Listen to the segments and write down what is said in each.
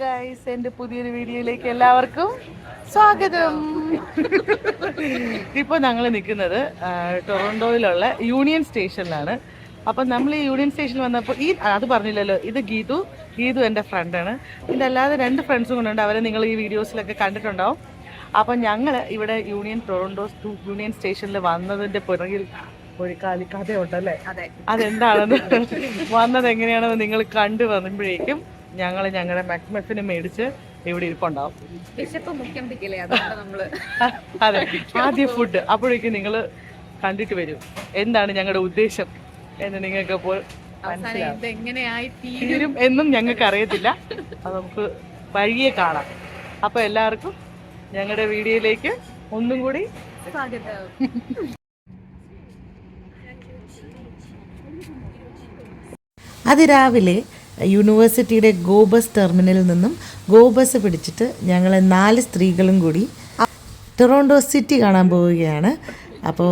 Guys എന്റെ പുതിയൊരു വീഡിയോയിലേക്ക് എല്ലാവർക്കും സ്വാഗതം. ഇപ്പോൾ ഞങ്ങൾ നിൽക്കുന്നത് ടൊറൻഡോയിലുള്ള യൂണിയൻ സ്റ്റേഷനിലാണ്. അപ്പം നമ്മൾ ഈ യൂണിയൻ സ്റ്റേഷനിൽ വന്നപ്പോൾ ഈ അത് പറഞ്ഞില്ലല്ലോ ഇത് ഗീതു ഗീതു എന്റെ ഫ്രണ്ടാണ് ഇതല്ലാതെ രണ്ട് ഫ്രണ്ട്സും കൊണ്ടുണ്ട് അവരെ നിങ്ങൾ ഈ വീഡിയോസിലൊക്കെ കണ്ടിട്ടുണ്ടാവും. അപ്പം ഞങ്ങൾ ഇവിടെ യൂണിയൻ ടൊറൻഡോ യൂണിയൻ സ്റ്റേഷനിൽ വന്നതിന്റെ പുറകിൽ ഒരു കാലി കഥയുണ്ടല്ലേ അതെ. അതെന്താണെന്ന് വന്നത് എങ്ങനെയാണെന്ന് നിങ്ങൾ കണ്ടു വന്നപ്പോഴേക്കും ഞങ്ങൾ ഞങ്ങളുടെ മക്മഫിന് മേടിച്ച് ഇവിടെ ഇരിപ്പുണ്ടാവും. വിശപ്പ് മുഖ്യം നമ്മൾ അതെ ആദ്യ ഫുഡ് അപ്പോഴേക്കും നിങ്ങൾ കണ്ടിട്ട് വരും. എന്താണ് ഞങ്ങളുടെ ഉദ്ദേശം എന്ന് നിങ്ങൾക്ക് ഇപ്പോൾ തീരും? തീരും എന്നും ഞങ്ങൾക്ക് അറിയത്തില്ല. അത് നമുക്ക് വഴിയെ കാണാം. അപ്പൊ എല്ലാവർക്കും ഞങ്ങളുടെ വീഡിയോയിലേക്ക് ഒന്നും കൂടി സ്വാഗതം. അതിരാവിലെ യൂണിവേഴ്സിറ്റിയുടെ ഗോബസ് ടെർമിനലിൽ നിന്നും ഗോബസ് പിടിച്ചിട്ട് ഞങ്ങൾ നാല് സ്ത്രീകളും കൂടി ടൊറോണ്ടോ സിറ്റി കാണാൻ പോവുകയാണ്. അപ്പോൾ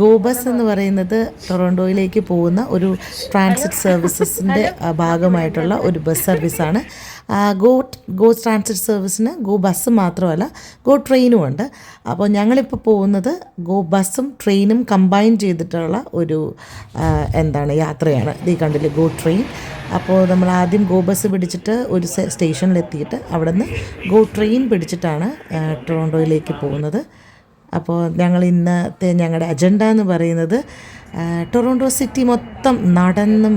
ഗോബസ് എന്ന് പറയുന്നത് ടൊറോണ്ടോയിലേക്ക് പോകുന്ന ഒരു ട്രാൻസിറ്റ് സർവീസസിന്റെ ഭാഗമായിട്ടുള്ള ഒരു ബസ് സർവീസാണ്. ആ, ഗോ ട്രാൻസിറ്റ് സർവീസിന് ഗോ ബസ് മാത്രമല്ല ഗോ ട്രെയിനും ഉണ്ട്. അപ്പോൾ ഞങ്ങളിപ്പോൾ പോകുന്നത് ഗോ ബസ്സും ട്രെയിനും കമ്പൈൻ ചെയ്തിട്ടുള്ള ഒരു എന്താണ് യാത്രയാണ്. ഈ കണ്ടില്ലേ ഗോ ട്രെയിൻ അപ്പോൾ നമ്മൾ ആദ്യം ഗോ ബസ് പിടിച്ചിട്ട് ഒരു സ്റ്റേ- സ്റ്റേഷനിലെത്തിയിട്ട് അവിടെ നിന്ന് ഗോ ട്രെയിൻ പിടിച്ചിട്ടാണ് ടൊറോണ്ടോയിലേക്ക് പോകുന്നത്. അപ്പോൾ ഞങ്ങൾ ഇന്നത്തെ ഞങ്ങളുടെ അജണ്ട എന്ന് പറയുന്നത് ടൊറോണ്ടോ സിറ്റി മൊത്തം നടന്നും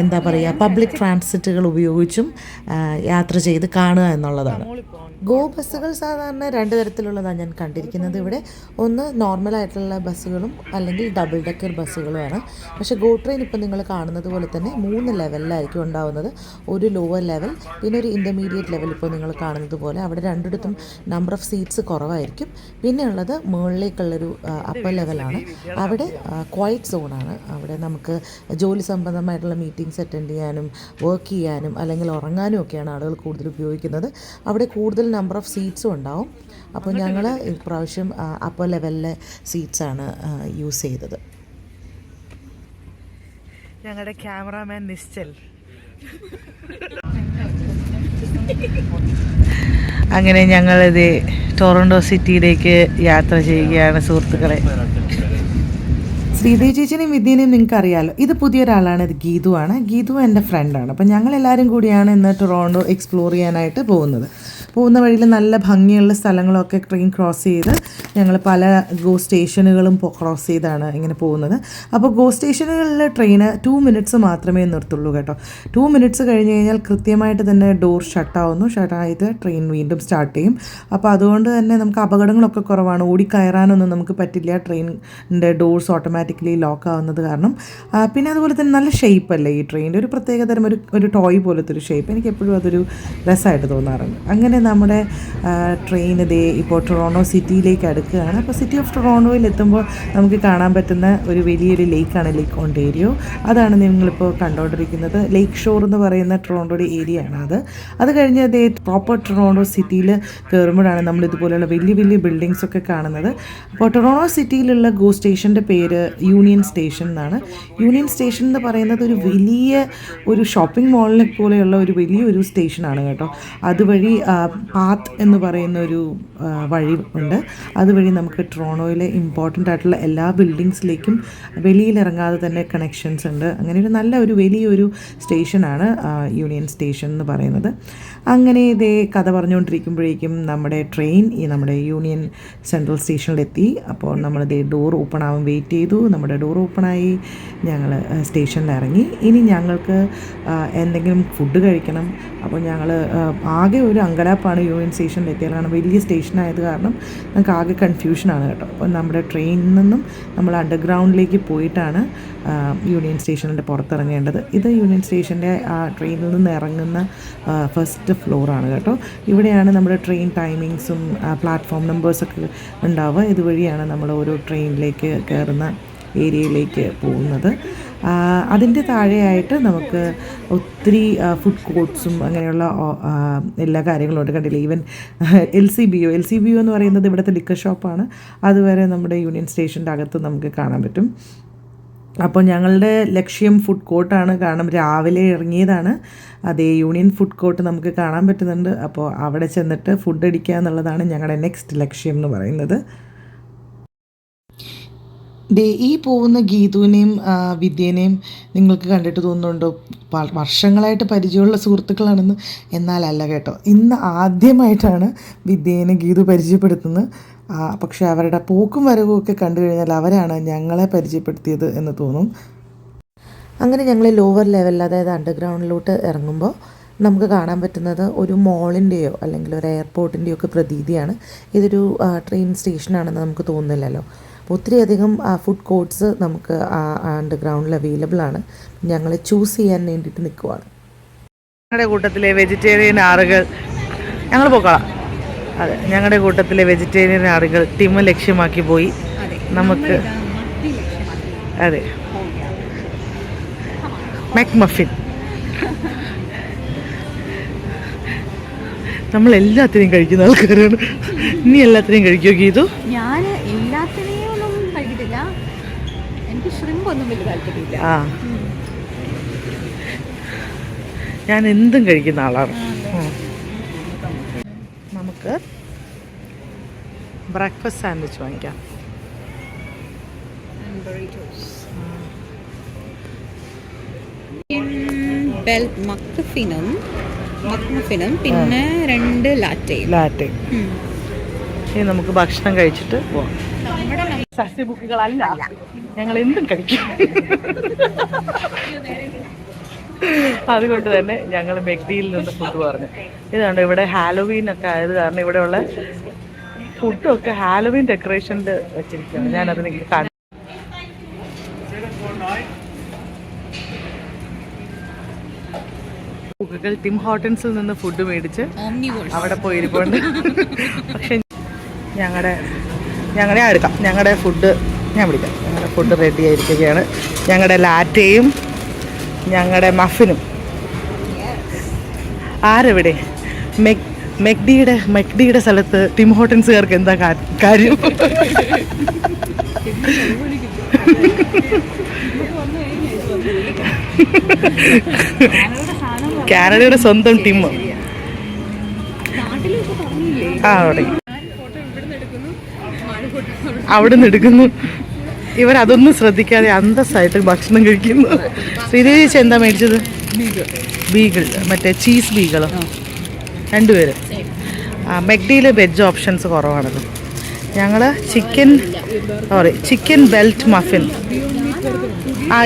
എന്താ പറയുക പബ്ലിക് ട്രാൻസിറ്റുകൾ ഉപയോഗിച്ചും യാത്ര ചെയ്ത് കാണുക എന്നുള്ളതാണ്. ഗോ ബസ്സുകൾ സാധാരണ രണ്ട് തരത്തിലുള്ളതാണ് ഞാൻ കണ്ടിരിക്കുന്നത് ഇവിടെ. ഒന്ന് നോർമൽ ആയിട്ടുള്ള ബസ്സുകളും അല്ലെങ്കിൽ ഡബിൾ ഡെക്കർ ബസ്സുകളുമാണ്. പക്ഷേ ഗോ ട്രെയിൻ ഇപ്പോൾ നിങ്ങൾ കാണുന്നത് പോലെ തന്നെ മൂന്ന് ലെവലിലായിരിക്കും ഉണ്ടാവുന്നത്. ഒരു ലോവർ ലെവൽ പിന്നെ ഒരു ഇന്റർമീഡിയറ്റ് ലെവൽ ഇപ്പോൾ നിങ്ങൾ കാണുന്നത് പോലെ. അവിടെ രണ്ടിടത്തും നമ്പർ ഓഫ് സീറ്റ്സ് കുറവായിരിക്കും. പിന്നെ ഉള്ളത് മുകളിലേക്കുള്ളൊരു അപ്പർ ലെവലാണ് അവിടെ ക്വയറ്റ് സോണാണ് അവിടെ നമുക്ക് ജോലി സംബന്ധമായിട്ടുള്ള മീറ്റിംഗ്സ് അറ്റൻഡ് ചെയ്യാനും വർക്ക് ചെയ്യാനും അല്ലെങ്കിൽ ഉറങ്ങാനും ഒക്കെയാണ് ആളുകൾ കൂടുതൽ ഉപയോഗിക്കുന്നത്. അവിടെ കൂടുതൽ നമ്പർ ഓഫ് സീറ്റ്സും ഉണ്ടാവും. അപ്പോൾ ഞങ്ങൾ ഇപ്രാവശ്യം അപ്പർ ലെവലിലെ സീറ്റ്സാണ് യൂസ് ചെയ്തത്. ഞങ്ങളുടെ ക്യാമറാമാൻ നിശ്ചൽ. അങ്ങനെ ഞങ്ങളിത് ടൊറൻഡോ സിറ്റിയിലേക്ക് യാത്ര ചെയ്യുകയാണ് സുഹൃത്തുക്കളെ. ശ്രീദേവി ചേച്ചിനെയും വിദ്യനെയും നിങ്ങൾക്ക് അറിയാമല്ലോ ഇത് പുതിയൊരാളാണ് ഇത് ഗീതു ആണ്. ഗീതു എന്റെ ഫ്രണ്ടാണ് അപ്പം ഞങ്ങൾ എല്ലാവരും കൂടിയാണ് ഇന്ന് ടൊറോണ്ടോ എക്സ്പ്ലോർ ചെയ്യാനായിട്ട് പോകുന്നത്. പോകുന്ന വഴിയിൽ നല്ല ഭംഗിയുള്ള സ്ഥലങ്ങളൊക്കെ ട്രെയിൻ ക്രോസ് ചെയ്ത് ഞങ്ങൾ പല ഗോ സ്റ്റേഷനുകളും ക്രോസ് ചെയ്താണ് ഇങ്ങനെ പോകുന്നത്. അപ്പോൾ ഗോ സ്റ്റേഷനുകളിലെ ട്രെയിന് ടു മിനിറ്റ്സ് മാത്രമേ നിർത്തുള്ളൂ കേട്ടോ. ടു മിനിറ്റ്സ് കഴിഞ്ഞ് കഴിഞ്ഞാൽ കൃത്യമായിട്ട് തന്നെ ഡോർ ഷട്ടാവുന്നു ഷട്ടായത് ട്രെയിൻ വീണ്ടും സ്റ്റാർട്ട് ചെയ്യും. അപ്പോൾ അതുകൊണ്ട് തന്നെ നമുക്ക് അപകടങ്ങളൊക്കെ കുറവാണ്. ഓടിക്കയറാനൊന്നും നമുക്ക് പറ്റില്ല. ട്രെയിനിന്റെ ഡോർസ് ഓട്ടോമാറ്റിക്കലി ലോക്ക് ആവുന്നത് കാരണം. പിന്നെ അതുപോലെ തന്നെ നല്ല ഷേപ്പ് അല്ലേ ഈ ട്രെയിനിന്റെ ഒരു പ്രത്യേക തരം ഒരു ഒരു ടോയ് പോലത്തെ ഒരു ഷേപ്പ് എനിക്ക് എപ്പോഴും അതൊരു രസമായിട്ട് തോന്നാറുണ്ട്. അങ്ങനെ നമ്മുടെ ട്രെയിൻ ഇതേ ഇപ്പോൾ ടൊറോണോ സിറ്റിയിലേക്ക് അടുക്കുകയാണ് അപ്പോൾ സിറ്റി ഓഫ് ടൊറോണ്ടോയിൽ എത്തുമ്പോൾ നമുക്ക് കാണാൻ പറ്റുന്ന ഒരു വലിയൊരു ലേക്കാണ് ലേക്ക് ഓണ്ടേരിയോ അതാണ് നിങ്ങളിപ്പോൾ കണ്ടുകൊണ്ടിരിക്കുന്നത്. ലേക്ക് ഷോർ എന്ന് പറയുന്ന ടൊറോണ്ടോയുടെ ഏരിയ ആണ് അത്. അത് കഴിഞ്ഞ് അതേ പ്രോപ്പർ ടൊറോണ്ടോ സിറ്റിയിൽ കയറുമ്പോഴാണ് നമ്മൾ ഇതുപോലെയുള്ള വലിയ വലിയ ബിൽഡിങ്സ് ഒക്കെ കാണുന്നത്. അപ്പോൾ ടൊറോണ്ടോ സിറ്റിയിലുള്ള ഗോ സ്റ്റേഷന്റെ പേര് യൂണിയൻ സ്റ്റേഷൻ എന്നാണ്. യൂണിയൻ സ്റ്റേഷൻ എന്ന് പറയുന്നത് ഒരു വലിയ ഒരു ഷോപ്പിംഗ് മാളിനെ പോലെയുള്ള ഒരു വലിയൊരു സ്റ്റേഷനാണ് കേട്ടോ. അതുവഴി പാത്ത് എന്ന് പറയുന്ന ഒരു വഴി ഉണ്ട്. അതുവഴി നമുക്ക് ട്രോണോയിലെ ഇമ്പോർട്ടന്റ് ആയിട്ടുള്ള എല്ലാ ബിൽഡിങ്സിലേക്കും വെളിയിലിറങ്ങാതെ തന്നെ കണക്ഷൻസ് ഉണ്ട്. അങ്ങനെ ഒരു നല്ല ഒരു വലിയൊരു സ്റ്റേഷനാണ് യൂണിയൻ സ്റ്റേഷൻ എന്ന് പറയുന്നത്. അങ്ങനെ ഇതേ കഥ പറഞ്ഞുകൊണ്ടിരിക്കുമ്പോഴേക്കും നമ്മുടെ ട്രെയിൻ ഈ നമ്മുടെ യൂണിയൻ സെൻട്രൽ സ്റ്റേഷനിലെത്തി അപ്പോൾ നമ്മളിതേ ഡോർ ഓപ്പൺ ആവാൻ വെയിറ്റ് ചെയ്തു. നമ്മുടെ ഡോർ ഓപ്പണായി ഞങ്ങൾ സ്റ്റേഷനിൽ ഇറങ്ങി. ഇനി ഞങ്ങൾക്ക് എന്തെങ്കിലും ഫുഡ് കഴിക്കണം. അപ്പോൾ ഞങ്ങൾ ആകെ ഒരു അങ്കലാപ്പാണ് യൂണിയൻ സ്റ്റേഷനിൽ എത്തിയത് കാരണം വലിയ സ്റ്റേഷനായത് കാരണം നമുക്ക് ആകെ കൺഫ്യൂഷനാണ് കേട്ടോ. അപ്പോൾ നമ്മുടെ ട്രെയിനിൽ നിന്നും നമ്മൾ അണ്ടർഗ്രൗണ്ടിലേക്ക് പോയിട്ടാണ് യൂണിയൻ സ്റ്റേഷനിന്റെ പുറത്തിറങ്ങേണ്ടത്. ഇത് യൂണിയൻ സ്റ്റേഷന്റെ ആ ട്രെയിനിൽ നിന്ന് ഇറങ്ങുന്ന ഫസ്റ്റ് ഫ്ലോറാണ് കേട്ടോ. ഇവിടെയാണ് നമ്മുടെ ട്രെയിൻ ടൈമിങ്സും പ്ലാറ്റ്ഫോം നമ്പേഴ്സൊക്കെ ഉണ്ടാവുക. ഇതുവഴിയാണ് നമ്മൾ ഓരോ ട്രെയിനിലേക്ക് കയറുന്ന ഏരിയയിലേക്ക് പോകുന്നത്. അതിന്റെ താഴെയായിട്ട് നമുക്ക് ഒത്തിരി ഫുഡ് കോർട്ട്സും അങ്ങനെയുള്ള എല്ലാ കാര്യങ്ങളും ഉണ്ട്. കണ്ടില്ല even L C B O L C B O എന്ന് പറയുന്നത് ഇവിടുത്തെ ലിക്കർ ഷോപ്പാണ് അതുവരെ നമ്മുടെ യൂണിയൻ സ്റ്റേഷന്റെ അകത്ത് നമുക്ക് കാണാൻ പറ്റും. അപ്പോൾ ഞങ്ങളുടെ ലക്ഷ്യം ഫുഡ് കോർട്ടാണ് കാരണം രാവിലെ ഇറങ്ങിയതാണ്. അതേ യൂണിയൻ ഫുഡ് കോർട്ട് നമുക്ക് കാണാൻ പറ്റുന്നുണ്ട്. അപ്പോൾ അവിടെ ചെന്നിട്ട് ഫുഡ് അടിക്കുക എന്നുള്ളതാണ് ഞങ്ങളുടെ നെക്സ്റ്റ് ലക്ഷ്യം എന്ന് പറയുന്നത്. ദേ ഈ പോകുന്ന ഗീതുവിനെയും വിദ്യേനെയും നിങ്ങൾക്ക് കണ്ടിട്ട് തോന്നുന്നുണ്ടോ? വർഷങ്ങളായിട്ട് പരിചയമുള്ള സുഹൃത്തുക്കളാണെന്ന് എന്നാലല്ല കേട്ടോ. ഇന്ന് ആദ്യമായിട്ടാണ് വിദ്യേനെ ഗീതു പരിചയപ്പെടുത്തുന്നത്. പക്ഷെ അവരുടെ പോക്കും വരവും ഒക്കെ കണ്ടു കഴിഞ്ഞാൽ അവരാണ് ഞങ്ങളെ പരിചയപ്പെടുത്തിയത് എന്ന് തോന്നും. അങ്ങനെ ഞങ്ങൾ ലോവർ ലെവലിൽ അതായത് അണ്ടർഗ്രൗണ്ടിലോട്ട് ഇറങ്ങുമ്പോൾ നമുക്ക് കാണാൻ പറ്റുന്നത് ഒരു മോളിന്റെയോ അല്ലെങ്കിൽ ഒരു എയർപോർട്ടിന്റെയോ ഒക്കെ പ്രതീതിയാണ്. ഇതൊരു ട്രെയിൻ സ്റ്റേഷനാണെന്ന് നമുക്ക് തോന്നുന്നില്ലല്ലോ. ഒത്തിരിയധികം ഫുഡ് കോർട്ട്സ് നമുക്ക് അണ്ടർഗ്രൗണ്ടിൽ അവൈലബിൾ ആണ്. ഞങ്ങൾ ചൂസ് ചെയ്യാൻ വേണ്ടിയിട്ട് നിൽക്കുവാണ് ഞങ്ങളുടെ കൂട്ടത്തിലെ വെജിറ്റേറിയൻ ആറുകൾ ഞങ്ങൾ പോക്കളാം. അതെ ഞങ്ങളുടെ കൂട്ടത്തിലെ വെജിറ്റേറിയൻ ആറുകൾ ടീം ലക്ഷ്യമാക്കി പോയി. നമുക്ക് അതെ. മെക് മഫിൻ നമ്മൾ എല്ലാത്തിനെയും കഴിക്കുന്ന ആൾക്കാരാണ്. നീ എല്ലാത്തിനെയും കഴിക്കുമോ ഗീതു? ഞാൻ ഒന്നും വലിയ താല്പര്യമില്ല. ആ. ഞാൻ എന്തും കഴിക്കുന്ന ആളാണ്. നമുക്ക് ബ്രേക്ക്ഫാസ്റ്റ് സാൻഡ്വിച്ച് വാങ്ങിക്കാം. ബെൽ മക്കഫിനും മക്മഫിനും പിന്നെ രണ്ട് ലാറ്റയും ലാറ്റയും ഇനി നമുക്ക് ഭക്ഷണം കഴിച്ചിട്ട് പോവാം. സസ്യബുക്കുകളല്ല ഞങ്ങൾ എന്തും കഴിക്കും. അതുകൊണ്ട് തന്നെ ഞങ്ങൾ മെഗ്ഡിയിൽ നിന്ന് ഫുഡ് പറഞ്ഞു. ഇതാണ് ഇവിടെ ഹാലോവീൻ ഒക്കെ ആയത് കാരണം ഇവിടെയുള്ള ഫുഡൊക്കെ ഹാലോവീൻ ഡെക്കറേഷനിൽ വെച്ചിരിക്കുകയാണ്. ഞാനത് നിങ്ങൾക്ക് കാണാം കുക്കുകൾ ടിം ഹോട്ടൻസിൽ നിന്ന് ഫുഡ് മേടിച്ച് അവിടെ പോയിരിപ്പുണ്ട്. പക്ഷെ ഞങ്ങളുടെ ഞങ്ങളുടെ എടുക്കാം ഞങ്ങളുടെ ഫുഡ് ഞാൻ വിളിക്കാം. ഞങ്ങളുടെ ഫുഡ് റെഡി ആയിരിക്കുകയാണ്. ഞങ്ങളുടെ ലാറ്റയും ഞങ്ങളുടെ മഫിനും ആരെവിടെ? മെക് മെക്ഡിയുടെ മെക്ഡിയുടെ സ്ഥലത്ത് ടിം ഹോട്ടൻസുകാർക്ക് എന്താ കാര്യം? കാനഡയുടെ സ്വന്തം ടിം. ആ തുടങ്ങി അവിടെ നിന്ന് എടുക്കുന്നു ഇവരതൊന്നും ശ്രദ്ധിക്കാതെ അന്തസ്സായിട്ട് ഭക്ഷണം കഴിക്കുന്നു. ശ്രീദേവി ചേച്ചി എന്താ മേടിച്ചത്? ബീഗിൾ. മറ്റേ ചീസ് ബീഗിളോ. രണ്ടുപേരും. ആ മെഗ്ഡിയിൽ വെജ് ഓപ്ഷൻസ് കുറവാണല്ലോ. ഞങ്ങൾ chicken sorry chicken belt muffin. ആ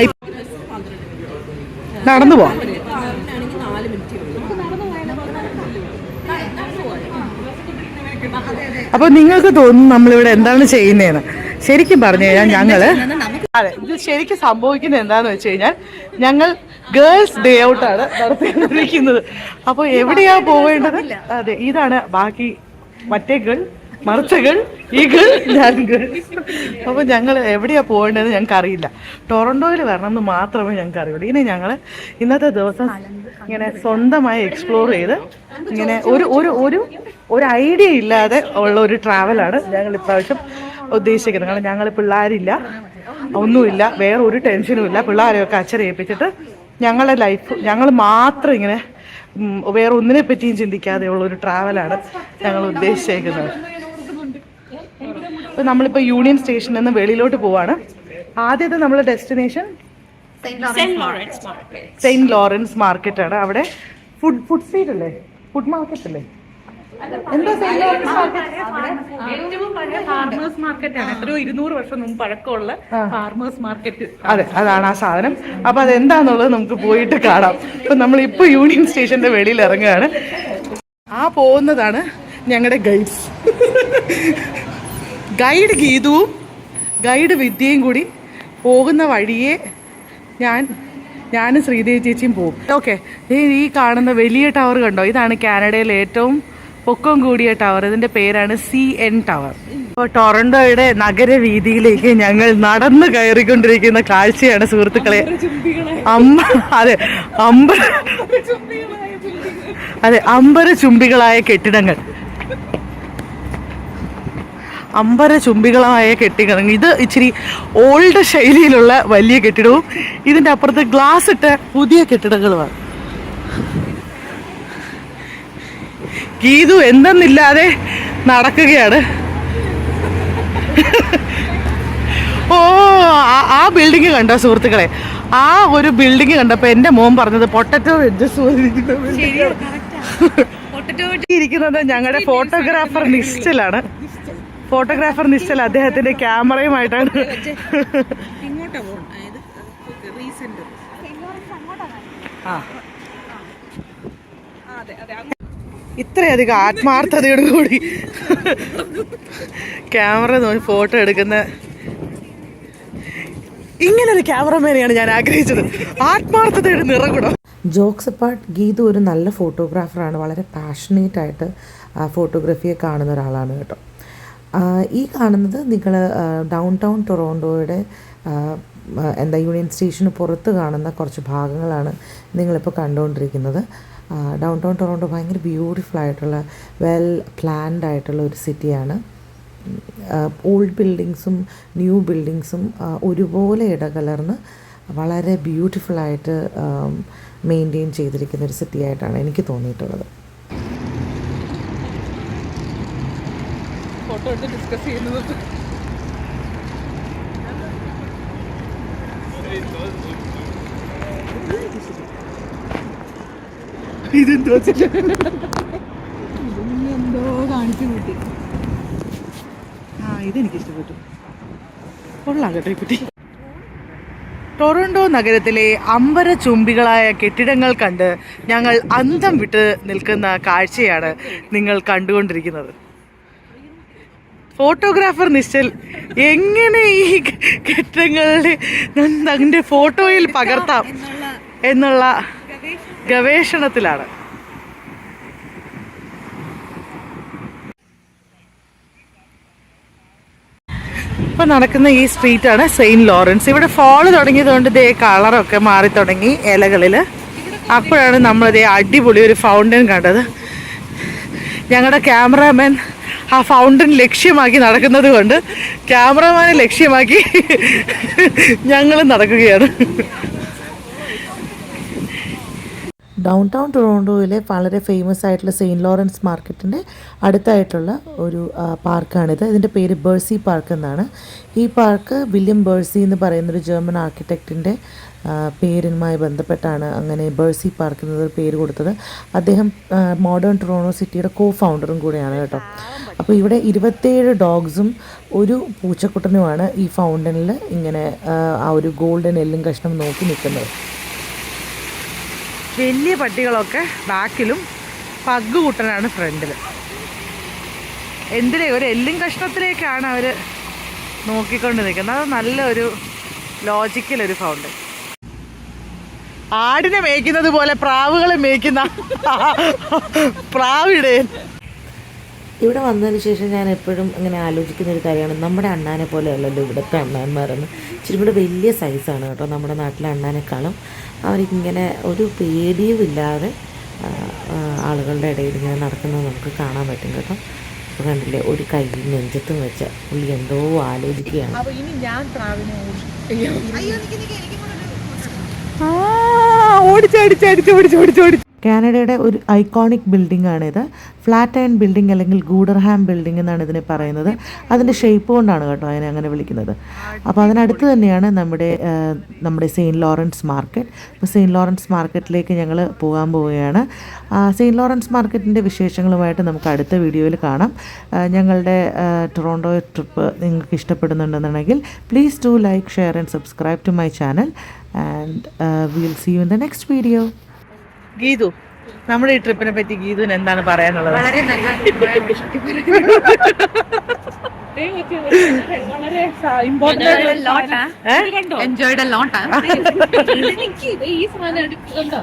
നടന്നു പോവാം. അപ്പോൾ നിങ്ങൾക്ക് തോന്നും നമ്മളിവിടെ എന്താണ് ചെയ്യുന്നതെന്ന് ശരിക്കും പറഞ്ഞു കഴിഞ്ഞാൽ ഞങ്ങൾ അതെ ഇത് ശരിക്കും സംഭവിക്കുന്നത് എന്താന്ന് വെച്ച് കഴിഞ്ഞാൽ ഞങ്ങൾ ഗേൾസ് ഡേ ഔട്ട് ആണ് നടത്തിക്കൊണ്ടിരിക്കുന്നത്. അപ്പോൾ എവിടെയാ പോവേണ്ടത്? അതെ ഇതാണ് ബാക്കി മറ്റേ ഗേൾ മറിച്ച ഈ ഗേൾ ഞാൻ ഗേൾ അപ്പോൾ ഞങ്ങൾ എവിടെയാ പോകേണ്ടത് ഞങ്ങൾക്ക് അറിയില്ല ടൊറൻഡോയിൽ വരണം എന്ന് മാത്രമേ ഞങ്ങൾക്ക് അറിയുള്ളൂ ഇനി ഞങ്ങൾ ഇന്നത്തെ ദിവസം ഇങ്ങനെ സ്വന്തമായി എക്സ്പ്ലോർ ചെയ്ത് ഇങ്ങനെ ഒരു ഒരു ഒരു ഒരു ഐഡിയ ഇല്ലാതെ ഉള്ള ഒരു ട്രാവലാണ് ഞങ്ങൾ ഇപ്രാവശ്യം ഉദ്ദേശിക്കുന്നത്. കാരണം ഞങ്ങൾ പിള്ളേരില്ല ഒന്നുമില്ല വേറെ ഒരു ടെൻഷനും ഇല്ല. പിള്ളേരെയൊക്കെ അച്ഛനേൽപ്പിച്ചിട്ട് ഞങ്ങളുടെ ലൈഫ് ഞങ്ങൾ മാത്രം ഇങ്ങനെ വേറെ ഒന്നിനെ പറ്റിയും ചിന്തിക്കാതെയുള്ള ഒരു ട്രാവലാണ് ഞങ്ങൾ ഉദ്ദേശിച്ചേക്കുന്നത്. അപ്പോൾ നമ്മളിപ്പോൾ യൂണിയൻ സ്റ്റേഷനിൽ നിന്ന് വെളിയിലോട്ട് പോവാണ്. ആദ്യത്തെ നമ്മുടെ ഡെസ്റ്റിനേഷൻ സെയിന്റ് ലോറൻസ് മാർക്കറ്റ് ആണ്. അവിടെ ഫുഡ് ഫുഡ് സ്ട്രീറ്റ് അല്ലേ? ഫുഡ് മാർക്കറ്റ് അല്ലേ? ലോറൻസ് മാർക്കറ്റ് ഫാർമേഴ്സ് മാർക്കറ്റ് ആണ്? എത്രയോ ഇരുന്നൂറ് വർഷം മുമ്പ് പഴക്കമുള്ള ഫാർമേഴ്സ് മാർക്കറ്റ് അതെ അതാണ് ആ സാധനം. അപ്പൊ അതെന്താന്നുള്ളത് നമുക്ക് പോയിട്ട് കാണാം. ഇപ്പൊ നമ്മൾ ഇപ്പൊ യൂണിയൻ സ്റ്റേഷന്റെ വെളിയിൽ ഇറങ്ങുകയാണ്. ആ പോകുന്നതാണ് ഞങ്ങളുടെ ഗൈഡ്സ് ഗൈഡ് ഗീതുവും ഗൈഡ് വിദ്യയും കൂടി പോകുന്ന വഴിയെ ഞാൻ ഞാനും ശ്രീദേവി ചേച്ചിയും പോകും. ഓക്കെ ഈ കാണുന്ന വലിയ ടവർ കണ്ടോ? ഇതാണ് കാനഡയിലെ ഏറ്റവും പൊക്കം കൂടിയ ടവർ ഇതിന്റെ പേരാണ് സി എൻ ടവർ ഇപ്പോൾ ടൊറന്റോയുടെ നഗരവീതിയിലേക്ക് ഞങ്ങൾ നടന്നു കയറിക്കൊണ്ടിരിക്കുന്ന കാഴ്ചയാണ് സുഹൃത്തുക്കളെ. അമ്പ അതെ അമ്പ അതെ അമ്പര ചുംബികളായ കെട്ടിടങ്ങൾ. അമ്പര ചുംബികളായ കെട്ടിടങ്ങൾ. ഇത് ഇച്ചിരി ഓൾഡ് ശൈലിയിലുള്ള വലിയ കെട്ടിടവും ഇതിന്റെ അപ്പുറത്ത് ഗ്ലാസ് ഇട്ട പുതിയ കെട്ടിടങ്ങളുമാണ്. ഗീതു എന്തെന്നില്ലാതെ നടക്കുകയാണ്. ഓ ആ- ബിൽഡിങ് ബിൽഡിംഗ് കണ്ടോ സുഹൃത്തുക്കളെ? ആ ഒരു ബിൽഡിങ് കണ്ടപ്പോൾ എന്റെ മോൻ പറഞ്ഞത് പൊട്ടറ്റോ ഇരിക്കുന്നത് ഞങ്ങളുടെ ഫോട്ടോഗ്രാഫർ നിശ്ചലാണ്. ഫോട്ടോഗ്രാഫർ നിശ്ചൽ അദ്ദേഹത്തിന്റെ ക്യാമറയുമായിട്ടാണ്. ആ. ഇത്രയധികം ആത്മാർത്ഥതയോട് കൂടി. ക്യാമറ നോക്കി ഫോട്ടോ എടുക്കുന്ന ഇങ്ങനൊരു ക്യാമറമാനെയാണ് ഞാൻ ആഗ്രഹിച്ചത്. ആത്മാർത്ഥതയുടെ നിറകുടം. ജോക്സ് അപ്പാർട്ട് ഗീതു ഒരു നല്ല ഫോട്ടോഗ്രാഫറാണ്. വളരെ പാഷനേറ്റ് ആയിട്ട് ഫോട്ടോഗ്രാഫിയെ കാണുന്ന ഒരാളാണ് കേട്ടോ. ഈ കാണുന്നത് നിങ്ങൾ ഡൗൺ ടൗൺ ടൊറോണ്ടോയുടെ എന്താ യൂണിയൻ സ്റ്റേഷന് പുറത്ത് കാണുന്ന കുറച്ച് ഭാഗങ്ങളാണ് നിങ്ങളിപ്പോൾ കണ്ടുകൊണ്ടിരിക്കുന്നത്. ഡൗൺ ടൗൺ ടൊറോണ്ടോ ഭയങ്കര ബ്യൂട്ടിഫുൾ ആയിട്ടുള്ള വെൽ പ്ലാൻഡ് ആയിട്ടുള്ള ഒരു സിറ്റിയാണ് ഓൾഡ് ബിൽഡിങ്സും ന്യൂ ബിൽഡിങ്സും ഒരുപോലെ ഇടകലർന്ന് വളരെ ബ്യൂട്ടിഫുള്ളായിട്ട് മെയിന്റെയിൻ ചെയ്തിരിക്കുന്ന ഒരു സിറ്റി ആയിട്ടാണ് എനിക്ക് തോന്നിയിട്ടുള്ളത്. ഫോട്ടോ എടുത്ത് ഡിസ്കസ് ചെയ്യുന്നത്. ഇതെന്തോ എന്തോ കാണിച്ചു കൂട്ടി. ആ ഇതെനിക്ക് ഇഷ്ടപ്പെട്ടു കൊള്ളാം കേട്ടോ ഈ കുട്ടി. ടൊറന്റോ നഗരത്തിലെ അമ്പര ചുംബികളായ കെട്ടിടങ്ങൾ കണ്ട് ഞങ്ങൾ അന്തം വിട്ട് നിൽക്കുന്ന കാഴ്ചയാണ് നിങ്ങൾ കണ്ടുകൊണ്ടിരിക്കുന്നത്. ഫോട്ടോഗ്രാഫർ നിശ്ചൽ എങ്ങനെ ഈ കെട്ടിടങ്ങളുടെ അതിന്റെ ഫോട്ടോയിൽ പകർത്താം എന്നുള്ള ഗവേഷണത്തിലാണ്. ഇപ്പൊ നടക്കുന്ന ഈ സ്ട്രീറ്റ് ആണ് സെയിന്റ് ലോറൻസ്. ഇവിടെ ഫോൾ തുടങ്ങിയതുകൊണ്ട് ഇതേ കളറൊക്കെ മാറി തുടങ്ങി ഇലകളിൽ അപ്പോഴാണ് നമ്മളിതേ അടിപൊളി ഒരു ഫൗണ്ടൻ കണ്ടത്. ഞങ്ങളുടെ ക്യാമറാമാൻ ആ ഫൗണ്ടൻ ലക്ഷ്യമാക്കി നടക്കുന്നത് കൊണ്ട് ക്യാമറമാനെ ലക്ഷ്യമാക്കി ഞങ്ങളും നടക്കുകയാണ്. ഡൗൺ ടൗൺ ടൊറോണ്ടോയിലെ വളരെ ഫേമസ് ആയിട്ടുള്ള സെയിന്റ് ലോറൻസ് മാർക്കറ്റിന്റെ അടുത്തായിട്ടുള്ള ഒരു പാർക്കാണിത് ഇതിന്റെ പേര് ബേഴ്സി പാർക്ക് എന്നാണ്. ഈ പാർക്ക് വില്യം ബേഴ്സി എന്ന് പറയുന്നൊരു ജർമ്മൻ ആർക്കിടെക്റ്റിന്റെ പേരുമായി ബന്ധപ്പെട്ടാണ് അങ്ങനെ ബേഴ്സി പാർക്ക് എന്നൊരു പേര് കൊടുത്തത്. അദ്ദേഹം മോഡേൺ ടൊറോണോ സിറ്റിയുടെ കോ ഫൗണ്ടറും കൂടെയാണ് കേട്ടോ. അപ്പോൾ ഇവിടെ ഇരുപത്തേഴ് ഡോഗ്സും ഒരു പൂച്ചക്കുട്ടനുമാണ് ഈ ഫൗണ്ടനിൽ ഇങ്ങനെ ആ, ഒരു ഗോൾഡൻ എല്ലും കഷ്ണം നോക്കി നിൽക്കുന്നത്. വലിയ പട്ടികളൊക്കെ ബാക്കിലും പഗ് കൂട്ടനാണ് ഫ്രണ്ടിൽ എന്തിനെ ഒരു എല്ലും കഷ്ണത്തിലേക്കാണ് അവർ നോക്കിക്കൊണ്ട് നിൽക്കുന്നത് അത് നല്ലൊരു ലോജിക്കലൊരു ഫൗണ്ട് ആടിനെ മേയ്ക്കുന്നത് പോലെ പ്രാവുകളെ മേയ്ക്കുന്ന പ്രാവിടെ. ഇവിടെ വന്നതിന് ശേഷം ഞാൻ എപ്പോഴും ഇങ്ങനെ ആലോചിക്കുന്ന ഒരു കാര്യമാണ്. നമ്മുടെ അണ്ണാനെ പോലെയല്ലല്ലോ ഇവിടുത്തെ അണ്ണാന്മാരെന്ന്. ഇച്ചിരി കൂടെ വലിയ സൈസാണ് കേട്ടോ നമ്മുടെ നാട്ടിലെ അണ്ണാനേക്കാളും. അവരിങ്ങനെ ഒരു പേടിയും ഇല്ലാതെ ആ, ആ, ആളുകളുടെ ഇടയിൽ ഇങ്ങനെ നടക്കുന്നത് നമുക്ക് കാണാൻ പറ്റും കേട്ടോ. അപ്പോൾ കണ്ടില്ലേ ഒരു കൈ നെഞ്ചത്തും വെച്ച പുള്ളി എന്തോ ആലോചിക്കുകയാണ്. ഓടിച്ചടിച്ചടിച്ച് ഇനി ഞാൻ ഓടിച്ച് ഓടിച്ചടിച്ചടിച്ചോടിച്ചോടിച്ചോടി കാനഡയുടെ ഒരു ഐക്കോണിക് ബിൽഡിംഗ് ആണിത് ഫ്ലാറ്റ് ആൻഡ് ബിൽഡിംഗ് അല്ലെങ്കിൽ ഗൂഡർഹാം ബിൽഡിംഗ് എന്നാണ് ഇതിനെ പറയുന്നത്. അതിന്റെ ഷേപ്പ് കൊണ്ടാണ് കേട്ടോ അതിനെ അങ്ങനെ വിളിക്കുന്നത്. അപ്പോൾ അതിനടുത്ത് തന്നെയാണ് നമ്മുടെ നമ്മുടെ സെയിന്റ് ലോറൻസ് മാർക്കറ്റ്. അപ്പോൾ സെയിന്റ് ലോറൻസ് മാർക്കറ്റിലേക്ക് ഞങ്ങൾ പോകാൻ പോവുകയാണ്. സെയിന്റ് ലോറൻസ് മാർക്കറ്റിന്റെ വിശേഷങ്ങളുമായിട്ട് നമുക്ക് അടുത്ത വീഡിയോയിൽ കാണാം. ഞങ്ങളുടെ ടൊറോണ്ടോ ട്രിപ്പ് നിങ്ങൾക്ക് ഇഷ്ടപ്പെടുന്നുണ്ടെന്നുണ്ടെങ്കിൽ please do like share and subscribe to my channel. And will see you in the next video Geethu നമ്മുടെ ഈ ട്രിപ്പിനെ പറ്റി ഗീതുവിന് എന്താണ് പറയാനുള്ളത്? വളരെ നല്ല വളരെ ഇമ്പോർട്ടന്റ് എൻജോയ്ഡ് എ ലോട്ട് ഈ സാധനം എടുക്കണ്ടോ